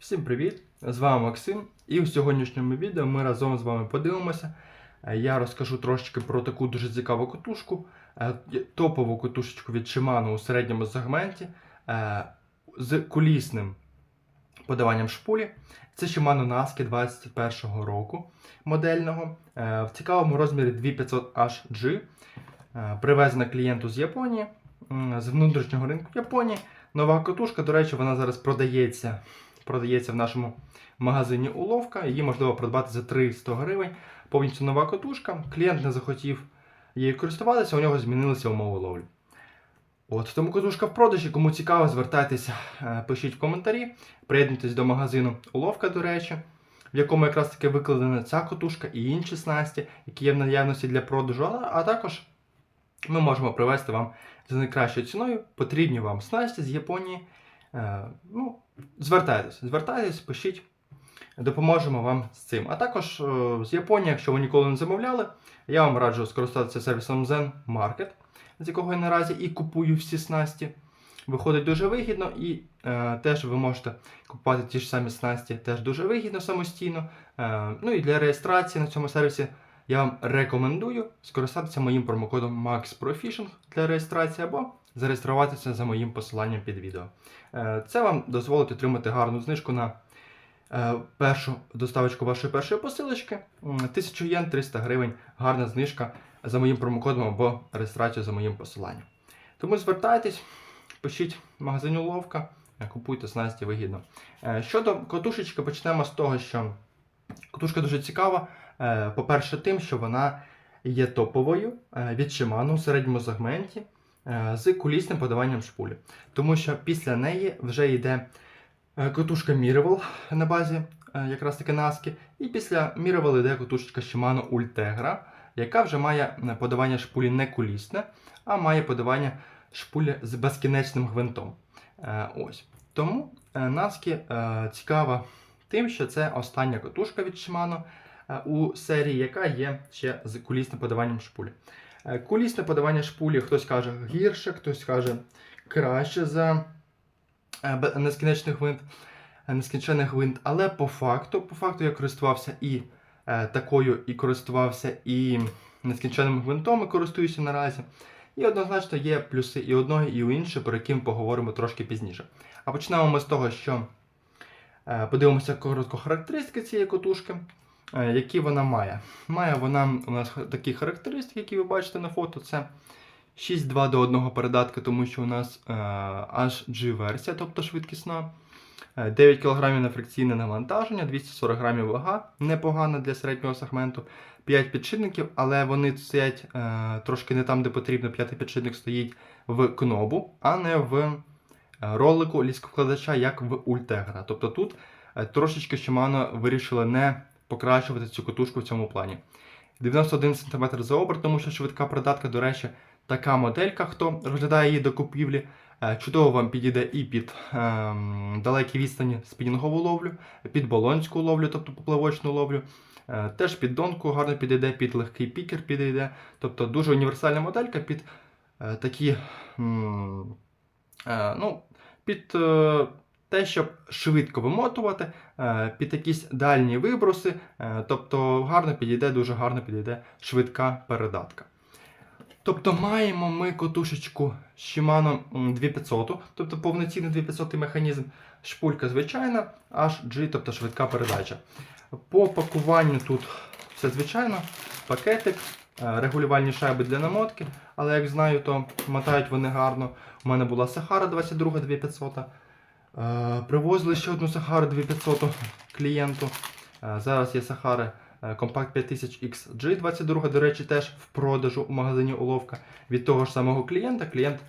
Всім привіт! З вами Максим, і у сьогоднішньому відео ми разом з вами подивимося. Е, Я розкажу трошки про таку дуже цікаву котушку, е, топову котушечку від Shimano у середньому сегменті е, з кулісним подаванням шпулі. Це Shimano Naski 21 року модельного в цікавому розмірі 2500HG. Е, Привезена клієнту з Японії, з внутрішнього ринку Японії. Нова котушка, до речі, вона зараз продається продається в нашому магазині уловка. Її можливо придбати за 300 гривень. Повністю нова котушка. Клієнт не захотів її користуватися, у нього змінилися умови ловлі. От, тому котушка в продажі. Кому цікаво, звертайтеся, е, пишіть в коментарі, приєднуйтесь до магазину Уловка, до речі, в якому якраз таки викладена ця котушка і інші снасті, які є в наявності для продажу. А, також ми можемо привезти вам за найкращою ціною потрібні вам снасті з Японії. Е, ну, звертайтесь, звертайтесь, пишіть, допоможемо вам з цим. А також е, з Японії, якщо ви ніколи не замовляли, я вам раджу скористатися сервісом Zen Market, з якого я наразі і купую всі снасті. Виходить дуже вигідно, і е, теж ви можете купувати ті ж самі снасті теж дуже вигідно самостійно. Е, ну і для реєстрації на цьому сервісі я вам рекомендую скористатися моїм промокодом MAXPROFISHING для реєстрації або зареєструватися за моїм посиланням під відео. Е, Це вам дозволить отримати гарну знижку на е, першу доставочку вашої першої посилочки. М, 1000 єн 300 гривень. Гарна знижка за моїм промокодом або реєстрацію за моїм посиланням. Тому звертайтесь, пишіть в магазині Ловка, е, купуйте снасті вигідно. Щодо котушечки, почнемо з того, що котушка дуже цікава. По-перше, тим, що вона є топовою від Shimano у середньому сегменті з кулісним подаванням шпулі. Тому що після неї вже йде е, котушка Miraval на базі е, якраз таки Наски. І після Miraval йде котушечка Shimano Ultegra, яка вже має е, подавання шпулі не кулісне, а має подавання шпулі з безкінечним гвинтом. Е, Ось. Тому е, Наски е, цікава тим, що це остання котушка від Shimano е, у серії, яка є ще з кулісним подаванням шпулі. Е, Кулісне подавання шпулі, хтось каже гірше, хтось каже краще за е, нескінчений гвинт, е, нескінчений гвинт. Але по факту, по факту я користувався і такою, і користувався і нескінченним гвинтом, і користуюся наразі. І однозначно є плюси і одного, і у іншого, про які ми поговоримо трошки пізніше. А почнемо ми з того, що подивимося коротко характеристики цієї котушки, які вона має. Має вона у нас такі характеристики, які ви бачите на фото. Це 6.2 до 1 передатка, тому що у нас е, HG-версія, тобто швидкісна. Е, 9 кг на фрикційне навантаження, 240 грамів вага, непогана для середнього сегменту. 5 підшипників, але вони стоять е, трошки не там, де потрібно. П'ятий підшипник стоїть в кнобу, а не в е, ролику ліскокладача, як в Ультегра. Тобто тут е, трошечки Shimano вирішили не покращувати цю котушку в цьому плані. 91 см за оберт, тому що швидка придатка, до речі, така моделька, хто розглядає її до купівлі, е, чудово вам підійде і під ем, далекі відстані спінінгову ловлю, під болонську ловлю, тобто поплавочну ловлю. Е, Теж під донку гарно підійде, під легкий пікер підійде. Тобто дуже універсальна моделька під е, такі. е, ну, під е, те, щоб швидко вимотувати, е, під якісь дальні виброси. Е, тобто гарно підійде, дуже гарно підійде швидка передатка. Тобто маємо ми котушечку Shimano м, 2500, тобто повноцінний 2500 механізм, шпулька звичайна, HG, тобто швидка передача. По пакуванню тут все звичайно, пакетик, е, регулювальні шайби для намотки, але як знаю, то мотають вони гарно. У мене була Сахара 22 2500. Е, Привозили ще одну Сахару 2500 клієнту. Е, Зараз є Сахари е, Compact 5000 XG 22, до речі, теж в продажу у магазині Уловка від того ж самого клієнта. Клієнт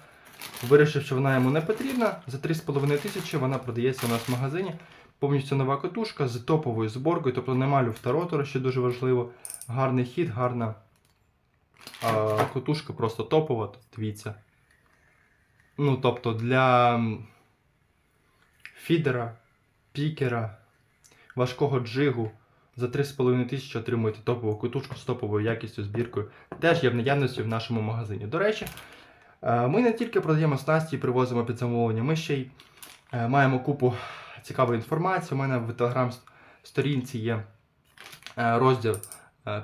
вирішив, що вона йому не потрібна. За 3,5 тисячі вона продається у нас в магазині. Повністю нова котушка з топовою зборкою, тобто нема люфтаротора, що дуже важливо. Гарний хід, гарна котушка, просто топова, дивіться. Ну, тобто для фідера, пікера, важкого джигу за 3,5 тисячі отримуєте топову котушку з топовою якістю збіркою. Теж є в наявності в нашому магазині. До речі, е, ми не тільки продаємо снасті і привозимо під замовлення, ми ще й е, маємо купу цікава інформація. У мене в телеграм-сторінці є е, розділ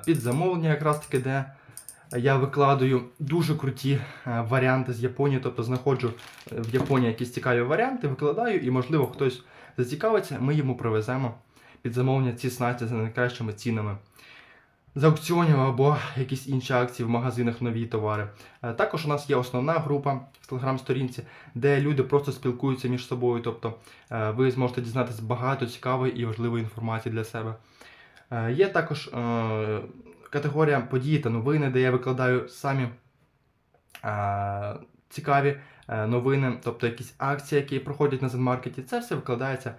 під замовлення, якраз таки, де я викладаю дуже круті е, варіанти з Японії, тобто знаходжу е, в Японії якісь цікаві варіанти, викладаю, і, можливо, хтось зацікавиться, ми йому привеземо під замовлення ці снасті за найкращими цінами. З аукціонів або якісь інші акції в магазинах нові товари. Е, Також у нас є основна група в телеграм-сторінці, де люди просто спілкуються між собою. Тобто ви зможете дізнатися багато цікавої і важливої інформації для себе. Є також категорія події та новини, де я викладаю самі е, цікаві е, новини, тобто якісь акції, які проходять на Zenmarket. Це все викладається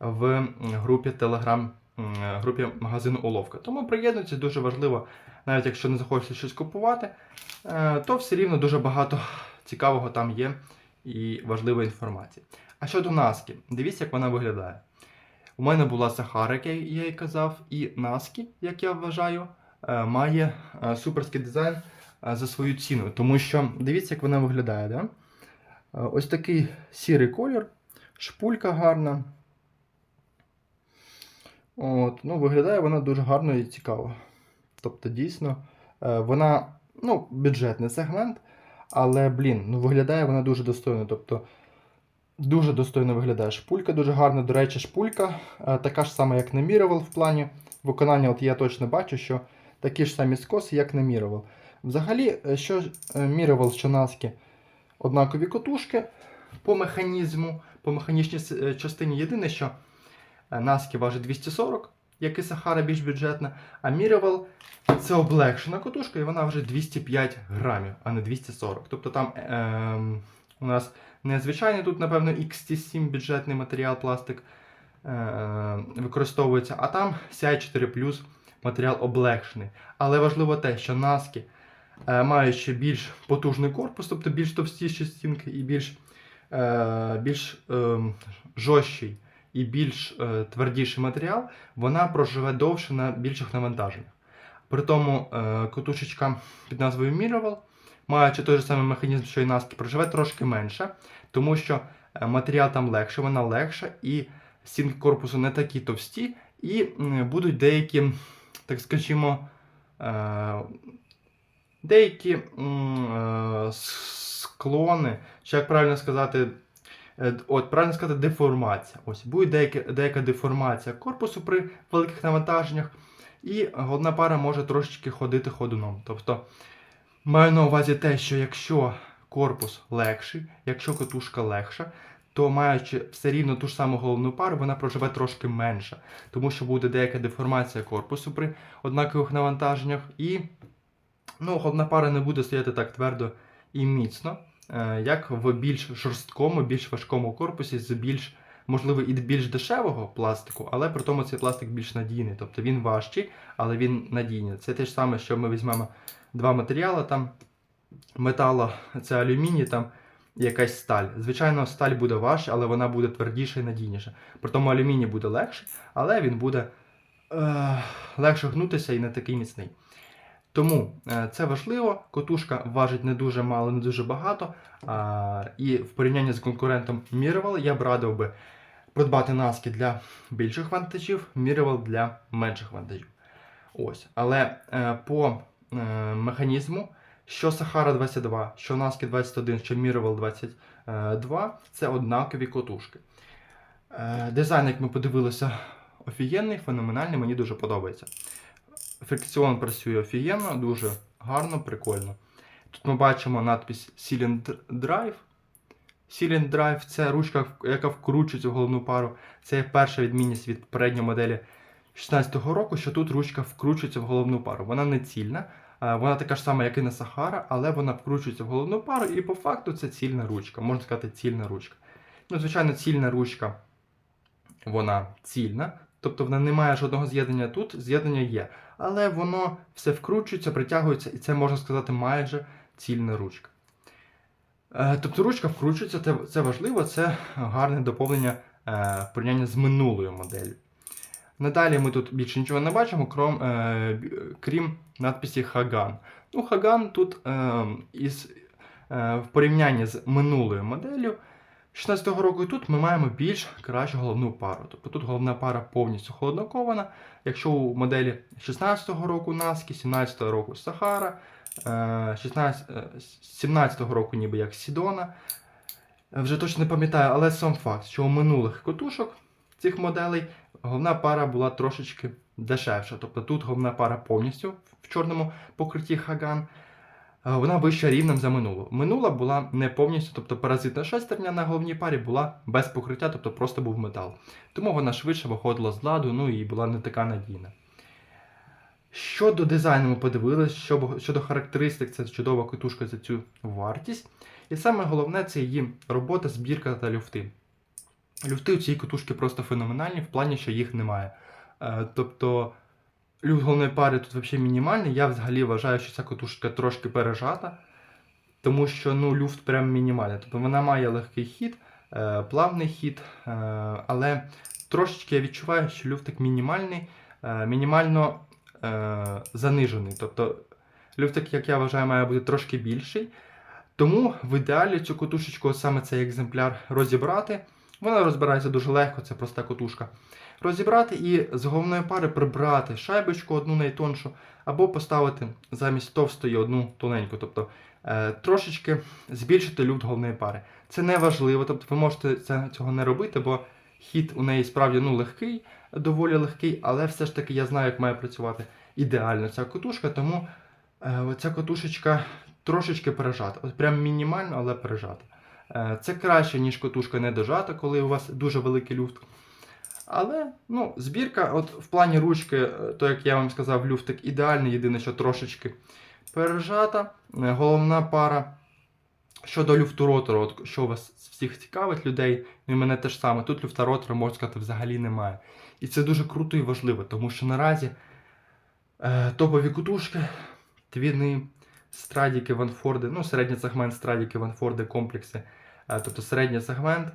в групі Telegram, групі магазину Уловка. Тому приєднуйтесь, дуже важливо, навіть якщо не захочете щось купувати, е, то все рівно дуже багато цікавого там є і важливої інформації. А щодо Наски, дивіться, як вона виглядає. У мене була Сахара, як я і казав, і Наски, як я вважаю, має е, суперський дизайн е, за свою ціну. Тому що дивіться, як вона виглядає. Да? Е, Ось такий сірий колір, шпулька гарна. От, ну, виглядає вона дуже гарно і цікаво. Тобто, дійсно, е, вона ну, бюджетний сегмент, але, блін, ну, виглядає вона дуже достойно. Тобто, дуже достойно виглядає. Шпулька дуже гарна. До речі, шпулька е, така ж сама, як на Miraval в плані виконання. От я точно бачу, що такі ж самі скоси, як на Miraval. Взагалі, е, що Miraval, що Наски однакові котушки по механізму, по механічній е, частині. Єдине, що е, Наски важить 240, як і Сахара більш бюджетна, а Miraval це облегшена котушка, і вона вже 205 грамів, а не 240. Тобто там е, ем, у нас не звичайний тут, напевно, XT7 бюджетний матеріал, пластик е, використовується, а там CI4 матеріал облегшений. Але важливо те, що наски, е, маючи більш потужний корпус, тобто більш товстіші стінки і більш, е, більш е, жорсткий і більш твердіший матеріал, вона проживе довше на більших навантаженнях. При тому котушечка під назвою Miraval, маючи той же самий механізм, що і наски, проживе трошки менше, тому що матеріал там легше, вона легша, і стінки корпусу не такі товсті, і будуть деякі, так скажімо, е, деякі е, склони, чи як правильно сказати, е, от правильно сказати, деформація. Ось буде деяка, деяка деформація корпусу при великих навантаженнях, і одна пара може трошечки ходити ходуном. Тобто маю на увазі те, що якщо корпус легший, якщо катушка легша, то маючи все рівно ту ж саму головну пару, вона проживе трошки менше, тому що буде деяка деформація корпусу при однакових навантаженнях, і ну, одна пара не буде стояти так твердо і міцно, е, як в більш жорсткому, більш важкому корпусі з більш, можливо, і більш дешевого пластику, але при тому цей пластик більш надійний. Тобто він важчий, але він надійний. Це те ж саме, що ми візьмемо два матеріали там металу, це алюміній там якась сталь. Звичайно, сталь буде важча, але вона буде твердіша і надійніша. При тому алюміній буде легший, але він буде е, легше гнутися і не такий міцний. Тому е, це важливо. Котушка важить не дуже мало, не дуже багато. А, і в порівнянні з конкурентом Miraval я б радив би придбати наски для більших вантажів, Miraval для менших вантажів. Ось. Але е, по е, механізму, що Sahara 22, що Наски 21, що Miraval 22 це однакові котушки. Е, дизайн, як ми подивилися, офігенний, феноменальний, мені дуже подобається. Фрикціон працює офігенно, дуже гарно, прикольно. Тут ми бачимо надпись Cylinder Drive. Cylinder Drive це ручка, яка вкручується в головну пару. Це є перша відмінність від передньої моделі 16-го року, що тут ручка вкручується в головну пару. Вона не цільна, вона така ж сама, як і на Сахара, але вона вкручується в головну пару, і по факту це цільна ручка. Можна сказати, цільна ручка. Ну, звичайно, цільна ручка, вона цільна, тобто вона не має жодного з'єднання тут, з'єднання є. Але воно все вкручується, притягується, і це можна сказати майже цільна ручка. Е, Тобто ручка вкручується, це, важливо, це гарне доповнення е, в порівнянні з минулою моделлю. Надалі ми тут більше нічого не бачимо, крім, е, крім надписі Хаган. Ну, Хаган тут е, із, е, в порівнянні з минулою моделлю 16-го року тут ми маємо більш кращу головну пару. Тобто тут головна пара повністю холоднокована. Якщо у моделі 16-го року Наски, 17-го року Сахара, е, 16, е, 17-го року ніби як Сідона. Е, Вже точно не пам'ятаю, але сам факт, що у минулих котушок цих моделей головна пара була трошечки дешевша. Тобто тут головна пара повністю в чорному покритті Хаган. е, Вона вища рівнем за минулу. Минула була не повністю, тобто паразитна шестерня на головній парі була без покриття, тобто просто був метал. Тому вона швидше виходила з ладу, ну і була не така надійна. Щодо дизайну ми подивилися, щодо, щодо характеристик, це чудова катушка за цю вартість. І саме головне це її робота, збірка та люфти. Люфти у цій катушки просто феноменальні, в плані, що їх немає. Е, тобто люфт головної пари тут взагалі мінімальний. Я взагалі вважаю, що ця катушка трошки пережата, тому що ну, люфт прям мінімальний. Тобто вона має легкий хід, е, плавний хід, е, але трошечки я відчуваю, що люфтик мінімальний, мінімально занижений. Тобто люфтик, як я вважаю, має бути трошки більший. Тому в ідеалі цю котушечку, саме цей екземпляр, розібрати. Вона розбирається дуже легко, це проста котушка. Розібрати і з головної пари прибрати шайбочку одну найтоншу, або поставити замість товстої одну тоненьку. Тобто е, трошечки збільшити люфт головної пари. Це не важливо, тобто ви можете цього не робити, бо хід у неї справді ну, легкий, доволі легкий, але все ж таки я знаю, як має працювати ідеально ця котушка, тому е, ця котушечка трошечки пережата. От прям мінімально, але пережата. Е, Це краще, ніж котушка не дожата, коли у вас дуже великий люфт. Але ну, збірка, от в плані ручки, е, то як я вам сказав, люфтик ідеальний, єдине, що трошечки пережата. Е, Головна пара. Щодо люфту ротору, от, що вас всіх цікавить людей, ну і мене теж саме, тут люфта ротора, можна сказати, взагалі немає. І це дуже круто і важливо, тому що наразі е, топові кутушки, твіни, страдіки, ванфорди, ну, середній сегмент страдіки, ванфорди, комплекси, тобто середній сегмент.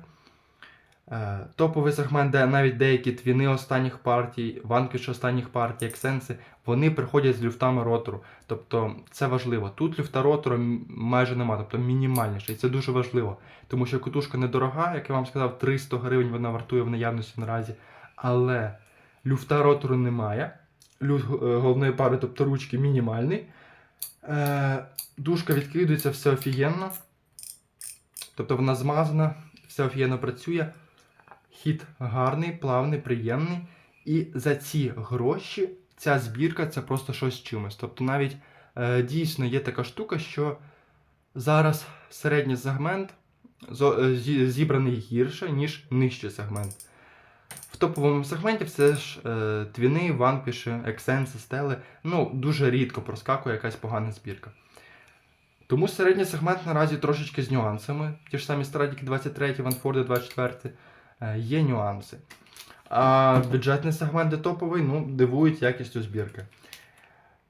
Е, Топовий сегмент, де навіть деякі твіни останніх партій, ванкіші останніх партій, ексенси, вони приходять з люфтами ротору. Тобто це важливо. Тут люфта ротору майже нема, тобто мінімальніше. І це дуже важливо. Тому що кутушка недорога, як я вам сказав, 300 гривень вона вартує в наявності наразі. Але люфта ротору немає. Люфт е, головної пари, тобто ручки, мінімальний. Е, дужка відкидується, все офігенно. Тобто вона змазана, все офігенно працює. Хід гарний, плавний, приємний. І за ці гроші ця збірка це просто щось чимось. Тобто навіть е, дійсно є така штука, що зараз середній сегмент е, зі- зібраний гірше, ніж нижчий сегмент. В топовому сегменті все ж е, твіни, ванпіші, ексенси, стели. Ну, дуже рідко проскакує якась погана збірка. Тому середній сегмент наразі трошечки з нюансами. Ті ж самі Страдіки 23, Ванфорди 24 е, є нюанси. А бюджетний сегмент, де топовий, ну, дивують якістю збірки.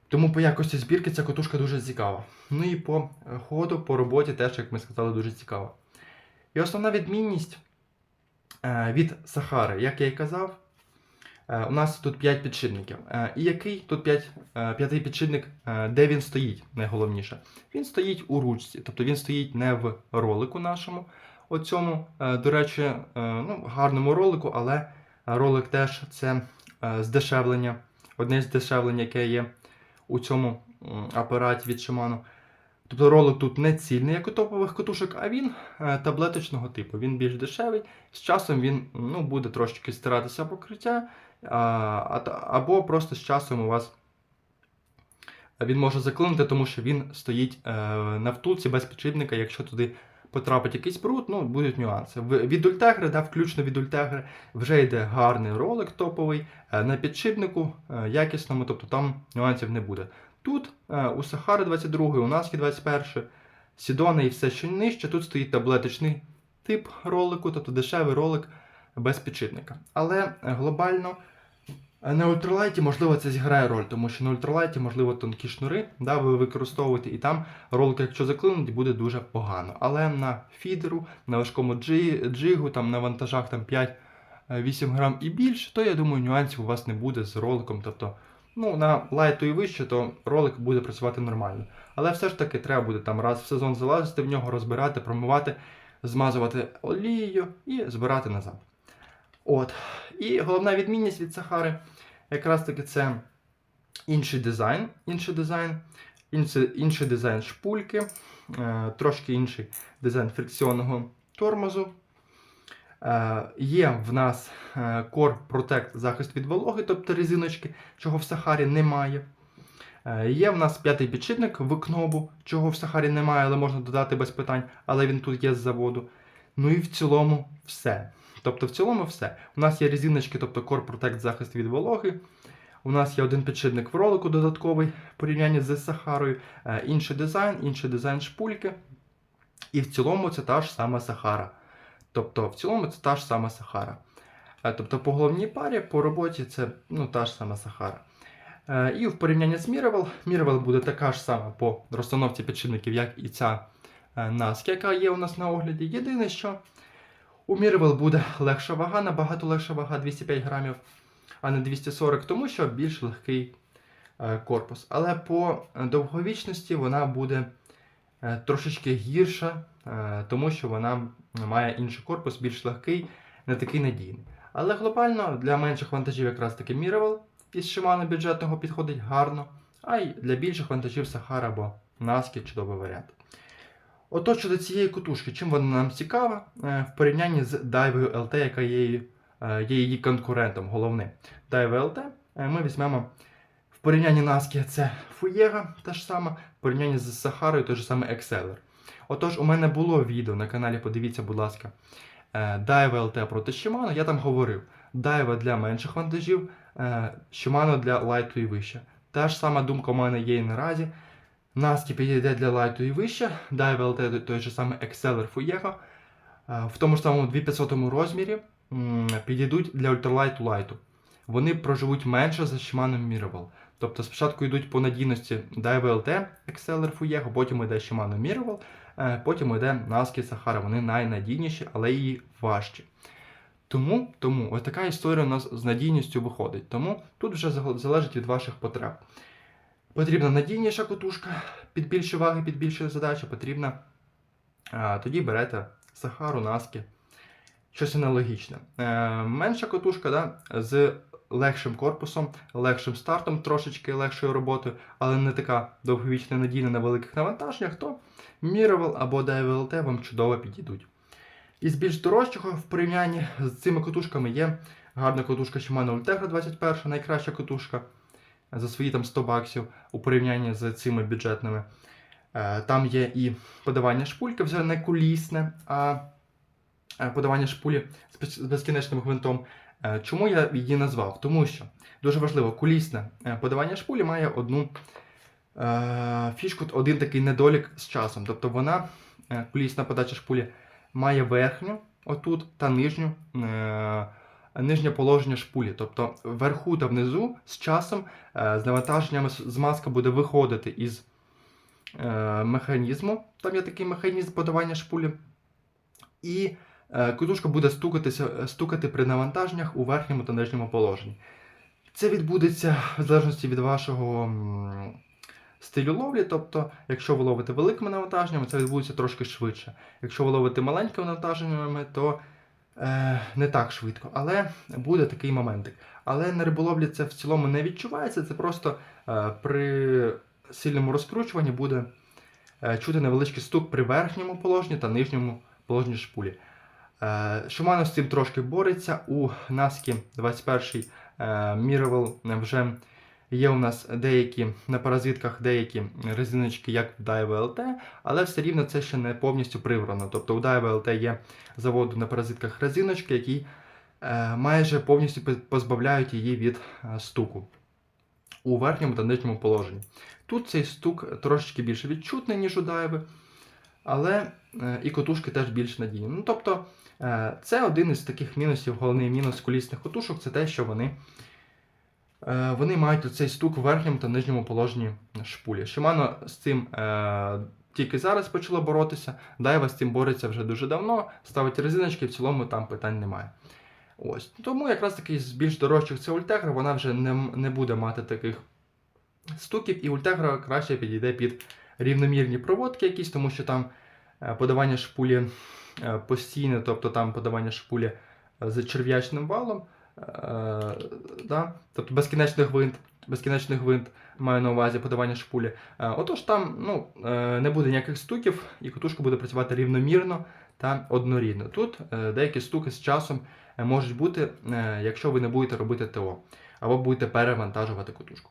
Тому по якості збірки ця котушка дуже цікава. Ну і по е, ходу, по роботі теж, як ми сказали, дуже цікава. І основна відмінність е, від Сахари, як я і казав, у нас тут 5 підшипників. Е, І який тут 5, е, п'ятий підшипник, е, де він стоїть, найголовніше? Він стоїть у ручці, тобто він стоїть не в ролику нашому. Е, до речі, е, ну, гарному ролику, але ролик теж це е, здешевлення, одне здешевлення, яке є у цьому апараті від Shimano. Тобто ролик тут не цільний, як у топових катушок, а він е, таблеточного типу. Він більш дешевий. З часом він ну, буде трошечки стиратися покриття, або просто з часом у вас він може заклинити, тому що він стоїть е, на втулці без підшипника. Якщо туди потрапить якийсь бруд, ну будуть нюанси. Від Ультегри, да, включно від Ультегри, вже йде гарний ролик топовий е, на підшипнику е, якісному, тобто там нюансів не буде. Тут у Сахари 22, у Наскі 21, Сідони і все, що нижче, тут стоїть таблеточний тип ролику, тобто дешевий ролик без підшипника. Але е, глобально е, на ультралайті, можливо, це зіграє роль, тому що на ультралайті, можливо, тонкі шнури, да, ви використовуєте, і там ролик, якщо заклинуть, буде дуже погано. Але на фідеру, на важкому джигу, там на вантажах там 5-8 грам і більше, то я думаю, нюансів у вас не буде з роликом. Тобто, ну, на лайту і вище, то ролик буде працювати нормально. Але все ж таки треба буде там раз в сезон залазити в нього, розбирати, промивати. змазувати олією і збирати назад. От. І головна відмінність від Сахари якраз таки це інший дизайн. Інший дизайн, інший, інший дизайн шпульки, е, трошки інший дизайн фрикціонного тормозу. Е, є в нас е, Core Protect захист від вологи, тобто резиночки, чого в Сахарі немає. Є в нас п'ятий підшипник в кнобу, чого в Сахарі немає, але можна додати без питань, але він тут є з заводу. Ну і в цілому все. Тобто, в цілому все. У нас є резиночки, тобто Core Protect захист від вологи. У нас є один підшипник в ролику додатковий в порівнянні з Сахарою, Е, інший дизайн, інший дизайн шпульки. І в цілому це та ж сама Сахара. Тобто, в цілому це та ж сама Сахара. Е, Тобто, по головній парі, по роботі це ну, та ж сама Сахара. Е, І в порівнянні з Miraval, Miraval буде така ж сама по розстановці підшипників, як і ця е, яка є у нас на огляді. Єдине, що у Miraval буде легша вага, набагато легша вага 205 грамів, а не 240, тому що більш легкий е, корпус. Але по довговічності вона буде е, трошечки гірша, тому що вона має інший корпус, більш легкий, не такий надійний. Але глобально для менших вантажів якраз таки Miraval із Shimano бюджетного підходить гарно, а й для більших вантажів Sahara або Наски чудовий варіант. Отож, щодо цієї кутушки, чим вона нам цікава е, в порівнянні з Daiwa LT, яка є, її- е, є її конкурентом головним. Daiwa LT е, ми візьмемо в порівнянні Наски це Fuega, та ж сама, в порівнянні з Сахарою той же самий Exceller. Отож, у мене було відео на каналі, подивіться, будь ласка, Daiwa LT проти Shimano, я там говорив, Daiwa для менших вантажів, Shimano для лайту і вище. Та ж сама думка у мене є і наразі. Наскі підійде для лайту і вище, Daiwa LT той же самий Exceller Fuego. е, В тому ж самому 2500 розмірі підійдуть для ультралайту лайту. Вони проживуть менше за Shimano Miraval. Тобто спочатку йдуть по надійності Daiwa LT, Exceller Fuego, потім йде Shimano Miraval, е, потім йде Naski Sahara. Вони найнадійніші, але і важчі. Тому, тому ось така історія у нас з надійністю виходить. Тому тут вже залежить від ваших потреб. Потрібна надійніша котушка під більші ваги, під більші задачі, потрібна. Тоді берете Сахару, Наски, щось аналогічне. Е, менша котушка да, з легшим корпусом, легшим стартом, трошечки легшою роботою, але не така довговічна надійна на великих навантаженнях, то Miraval або Daiwa LT вам чудово підійдуть. Із більш дорожчого в порівнянні з цими котушками є гарна котушка Shimano Ultegra 21, найкраща котушка за свої там 100 баксів у порівнянні з цими бюджетними. Е, Там є і подавання шпульки, вже не кулісне, а е, подавання шпулі з безкінечним гвинтом. Е, Чому я її назвав? Тому що дуже важливо, кулісне подавання шпулі має одну фішку, один такий недолік з часом. Тобто вона, кулісна подача шпулі, має верхню отут та нижню. Нижнє положення шпулі, тобто вверху та внизу з часом е, з навантаженням з- змазка буде виходити із е, механізму. Там є такий механізм подавання шпулі. І е, кутушка буде стукатися, стукати при навантаженнях у верхньому та нижньому положенні. Це відбудеться в залежності від вашого стилю ловлі. Тобто, якщо ви ловите великими навантаженнями, це відбудеться трошки швидше. Якщо ви ловите маленькими навантаженнями, то не так швидко. Але буде такий моментик. Але на риболовлі це в цілому не відчувається. Це просто е, при сильному розкручуванні буде е, чути невеличкий стук при верхньому положенні та нижньому положенні шпулі. Е, Shimano з цим трошки бореться. У Наскі 21 е, Miraval вже є у нас деякі на паразитках деякі резиночки, як в Daiwa LT, але все рівно це ще не повністю приврано. Тобто у Daiwa LT є заводу на паразитках резиночки, які е, майже повністю позбавляють її від е, стуку у верхньому та нижньому положенні. Тут цей стук трошечки більше відчутний, ніж у Дайви, але е, і котушки теж більш надійні. Ну, тобто, е, це один із таких мінусів, головний мінус колісних котушок це те, що вони, вони мають цей стук в верхньому та нижньому положенні шпулі. Shimano з цим е, тільки зараз почало боротися, Дайва з цим бореться вже дуже давно, ставить резиночки, в цілому там питань немає. Ось. Тому якраз таки з більш дорожчих це Ультегра, вона вже не, не буде мати таких стуків, і Ультегра краще підійде під рівномірні проводки якісь, тому що там е, подавання шпулі е, постійне, тобто там подавання шпулі е, з черв'ячним валом, е, да? тобто безкінечний гвинт, безкінечний гвинт маю на увазі подавання шпулі. Е, Отож, там ну, е, не буде ніяких стуків, і катушка буде працювати рівномірно та однорідно. Тут е, деякі стуки з часом е, можуть бути, е, якщо ви не будете робити ТО, або будете перевантажувати катушку.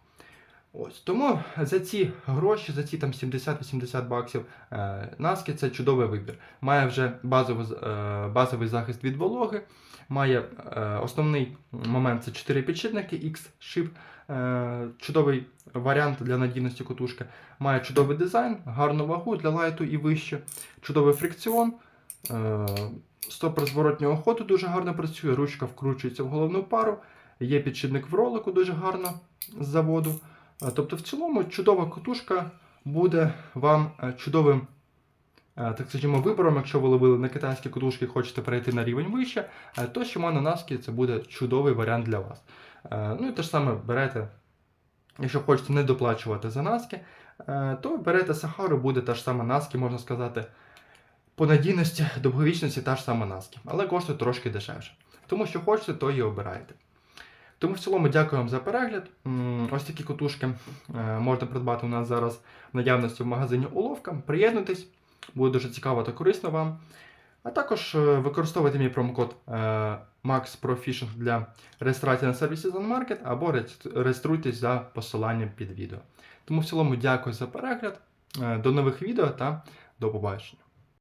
Ось тому за ці гроші, за ці там 70-80 баксів, е, Наски це чудовий вибір. Має вже базовий, е, базовий захист від вологи, має е, основний момент це 4 підшипники X-Ship, е, чудовий варіант для надійності катушки. Має чудовий дизайн, гарну вагу для лайту і вище, чудовий фрикціон. Е, Стопор зворотнього ходу дуже гарно працює, ручка вкручується в головну пару, є підшипник в ролику дуже гарно з заводу. Тобто, в цілому, чудова катушка буде вам е, чудовим, е, так скажімо, вибором, якщо ви ловили на китайські катушки і хочете перейти на рівень вище, е, то Shimano Naski це буде чудовий варіант для вас. Ну і те ж саме берете, якщо хочете не доплачувати за Наски, то берете Сахару, буде та ж сама Наски, можна сказати, по надійності, довговічності та ж сама Наски, але коштує трошки дешевше. Тому що хочете, то і обирайте. Тому в цілому дякую вам за перегляд. Ось такі котушки е, можна придбати у нас зараз в наявності в магазині Уловка. Приєднуйтесь, буде дуже цікаво та корисно вам. А також е, використовуйте мій промокод е, MaxProFishing для реєстрації на сервісі ZonMarket або реєструйтесь за посиланням під відео. Тому в цілому дякую за перегляд. До нових відео та до побачення.